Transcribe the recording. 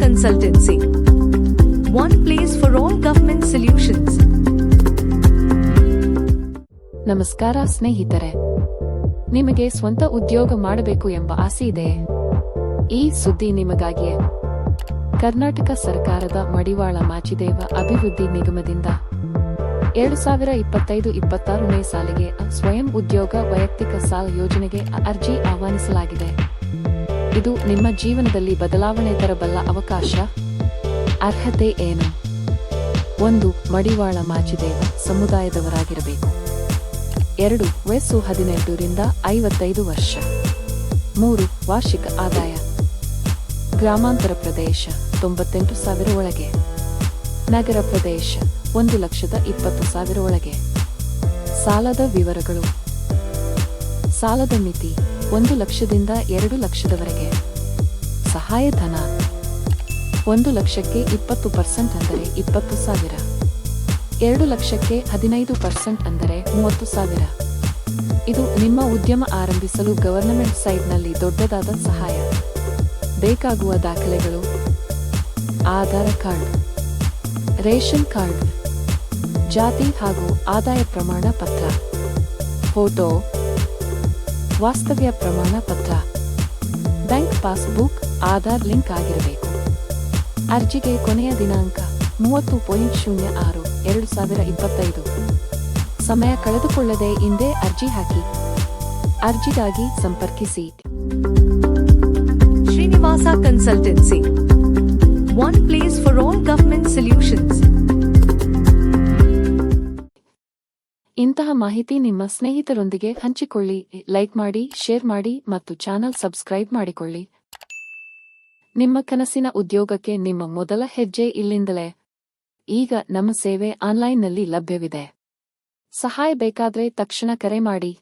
Consultancy. One place for all government solutions. ನಮಸ್ಕಾರ ಸ್ನೇಹಿತರೆ ನಿಮಗೆ ಸ್ವಂತ ಉದ್ಯೋಗ ಮಾಡಬೇಕು ಎಂಬ ಆಸೆ ಇದೆ ಈ ಸುದ್ದಿ ನಿಮಗಾಗಿಯೇ ಕರ್ನಾಟಕ ಸರ್ಕಾರದ ಮಡಿವಾಳ ಮಾಚಿದೇವ ಅಭಿವೃದ್ಧಿ ನಿಗಮದಿಂದ ಎರಡು ಸಾವಿರ ಇಪ್ಪತ್ತೈದು ಇಪ್ಪತ್ತಾರನೇ ಸಾಲಿಗೆ ಸ್ವಯಂ ಉದ್ಯೋಗ ವೈಯಕ್ತಿಕ ಸಾಲ ಯೋಜನೆಗೆ ಅರ್ಜಿ ಆಹ್ವಾನಿಸಲಾಗಿದೆ ಇದು ನಿಮ್ಮ ಜೀವನದಲ್ಲಿ ಬದಲಾವಣೆ ತರಬಲ್ಲ ಅವಕಾಶ? ಅರ್ಹತೆ ಏನು? ಒಂದು, ಮಡಿವಾಳ ಮಾಚಿದೇವ ಸಮುದಾಯದವರಾಗಿರಬೇಕು. ಎರಡು, ವಯಸ್ಸು ಹದಿನೆಂಟರಿಂದ ಐವತ್ತೈದು ವರ್ಷ. ಮೂರು, ವಾರ್ಷಿಕ ಆದಾಯ. ಗ್ರಾಮಾಂತರ ಪ್ರದೇಶ, ತೊಂಬತ್ತೆಂಟು ಸಾವಿರ ಒಳಗೆ. ನಗರ ಪ್ರದೇಶ, ಒಂದು ಲಕ್ಷದ ಇಪ್ಪತ್ತು ಸಾವಿರ ಒಳಗೆ. ಸಾಲದ ವಿವರಗಳು. ಸಾಲದ ಮಿತಿ. ಒಂದು ಲಕ್ಷದಿಂದ ಎರಡು ಲಕ್ಷದವರೆಗೆ. ಸಹಾಯಧನ ಒಂದು ಲಕ್ಷಕ್ಕೆ ಇಪ್ಪತ್ತು ಪರ್ಸೆಂಟ್ ಅಂದರೆ ಇಪ್ಪತ್ತು ಸಾವಿರ. ಎರಡು ಲಕ್ಷಕ್ಕೆ ಹದಿನೈದು ಪರ್ಸೆಂಟ್ ಅಂದರೆ ಮೂವತ್ತು ಸಾವಿರ. ಇದು ನಿಮ್ಮ ಉದ್ಯಮ ಆರಂಭಿಸಲು ಗವರ್ನಮೆಂಟ್ ಸೈಡ್ನಲ್ಲಿ ದೊಡ್ಡದಾದ ಸಹಾಯ. ಬೇಕಾಗುವ ದಾಖಲೆಗಳು. ಆಧಾರ್ ಕಾರ್ಡ್. Ration card. ಜಾತಿ ಹಾಗೂ ಆದಾಯ ಪ್ರಮಾಣ ಪತ್ರ. ಫೋಟೋ. ವಾಸ್ತವ್ಯ ಪ್ರಮಾಣ ಪತ್ರ. ಬ್ಯಾಂಕ್ ಪಾಸ್ಬುಕ್, ಆಧಾರ್ ಲಿಂಕ್ ಆಗಿರಬೇಕು. ಅರ್ಜಿಗೆ ಕೊನೆಯ ದಿನಾಂಕ ಮೂವತ್ತು ಪಾಯಿಂಟ್ ಶೂನ್ಯ ಆರು, ಎರಡು ಸಾವಿರ ಇಪ್ಪತ್ತೈದು. ಸಮಯ ಕಳೆದುಕೊಳ್ಳದೆ ಹಿಂದೆ ಅರ್ಜಿ ಹಾಕಿ. ಅರ್ಜಿಗಾಗಿ ಸಂಪರ್ಕಿಸಿ. Srinivasa consultancy. One place for all government solutions. ಇಂತಹ ಮಾಹಿತಿ ನಿಮ್ಮ ಸ್ನೇಹಿತರೊಂದಿಗೆ ಹಂಚಿಕೊಳ್ಳಿ, ಲೈಕ್ ಮಾಡಿ, ಶೇರ್ ಮಾಡಿ ಮತ್ತು ಚಾನಲ್ ಸಬ್ಸ್ಕ್ರೈಬ್ ಮಾಡಿಕೊಳ್ಳಿ. ನಿಮ್ಮ ಕನಸಿನ ಉದ್ಯೋಗಕ್ಕೆ ನಿಮ್ಮ ಮೊದಲ ಹೆಜ್ಜೆ ಇಲ್ಲಿಂದಲೇ. ಈಗ ನಮ್ಮ ಸೇವೆ ಆನ್ಲೈನ್ನಲ್ಲಿ ಲಭ್ಯವಿದೆ. ಸಹಾಯ ಬೇಕಾದರೆ ತಕ್ಷಣ ಕರೆ ಮಾಡಿ.